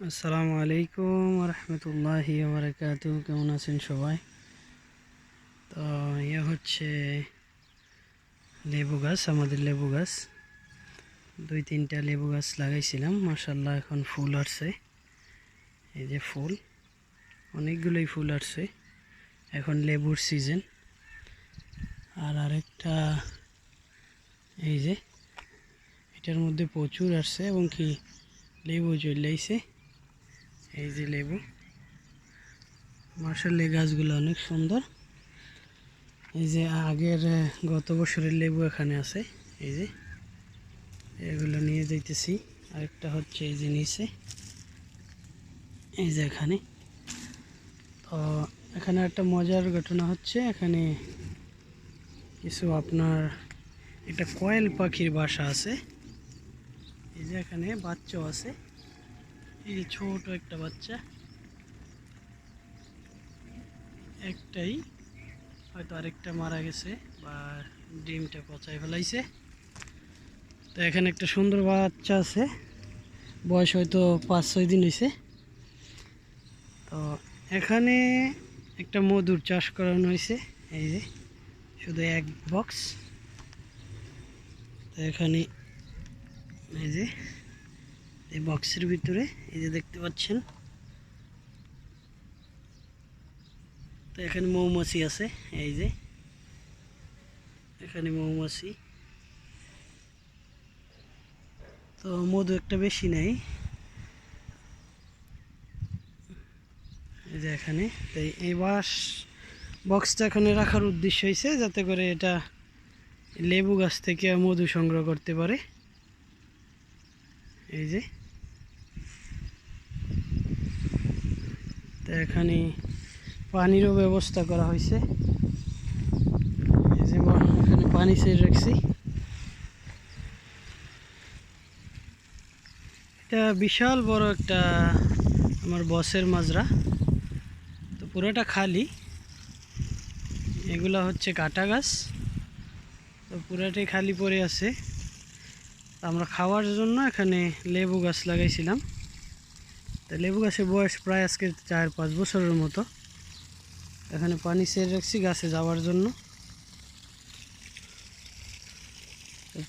আসসালামু আলাইকুম রহমতুল্লাহি বারকাত কেমন আছেন সবাই? তো ইয়ে হচ্ছে লেবু গাছ, আমাদের লেবু গাছ। দুই তিনটা লেবু গাছ লাগাইছিলাম মাসাল্লাহ এখন ফুল আসছে। এই যে ফুল, অনেকগুলোই ফুল আসছে। এখন লেবুর সিজন। আর আরেকটা এই যে, এটার মধ্যে প্রচুর আসছে এবং কি লেবু চলে আইছে। এই যে লেবু। মার্শাল গাছগুলো অনেক সুন্দর। এই যে আগের গত বছরের লেবু এখানে আছে। এই যে, এগুলো নিয়ে যাইতেছি। আরেকটা হচ্ছে এই যে নিচে। এই যে এখানে। তো এখানে একটা মজার ঘটনা হচ্ছে, এখানে কিছু আপনার একটা কয়েল পাখির বাসা আছে। এই যে এখানে বাচ্চাও আছে। এই ছোট একটা বাচ্চা। একটাই, হয়তো আরেকটা মারা গেছে বা ডিমটা পচাই ফেলাইছে। তো এখানে একটা সুন্দর বাচ্চা আছে। বয়স হয়তো পাঁচ, ছয় দিন হয়েছে তো এখানে একটা মধুর চাষ করানো হয়েছে এই যে, শুধু এক বক্স তো এখানে, এই যে এই বক্সের ভিতরে, এই যে দেখতে পাচ্ছেন। তো এখানে মৌমাছি আছে, এই যে। এখানে মৌমাছি। তো মধু একটা বেশি নেই। এই যে এখানে, তো এই বাস, বক্সটা এখানে রাখার উদ্দেশ্য হয়েছে যাতে করে এটা লেবু গাছ থেকে মধু সংগ্রহ করতে পারে। এই যে। তো এখানে পানিরও ব্যবস্থা করা হয়েছে। এই যে এখানে পানি সেট রাখছি। এটা বিশাল বড় একটা আমার বসের মাজরা। তো পুরোটা খালি। এগুলা হচ্ছে কাটা গাছ। তো পুরাটাই খালি পড়ে আছে। আমরা খাওয়ার জন্য এখানে লেবু গাছ লাগাইছিলাম। তো লেবু গাছের বয়স প্রায় আজকে চার পাঁচ বছরের মতো। এখানে পানি সেরে রাখছি গাছে যাওয়ার জন্য।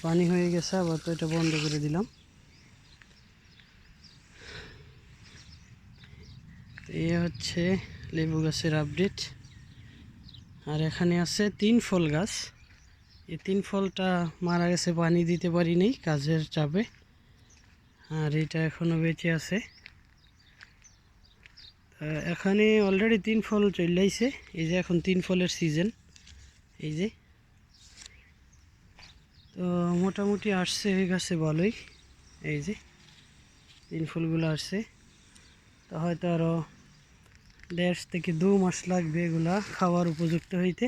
পানি হয়ে গেছে, আবার তো এটা বন্ধ করে দিলাম। এই হচ্ছে লেবু গাছের আপডেট আর এখানে আছে তিন ফল গাছ। এই তিন ফলটা মারা গেছে, পানি দিতে পারি পারিনি, কাজের চাপে। আর এটা এখনও বেঁচে আছে। এখানে অলরেডি তিন ফল চলে আইছে। এই যে এখন তিন ফলের সিজন এই যে। তো মোটামুটি আসছে, হয়ে গেছে ভালোই। এই যে, তিন ফুলগুলো আসছে। তো হয়তো আরও দেড় থেকে দু মাস লাগবে এগুলা খাওয়ার উপযুক্ত হইতে।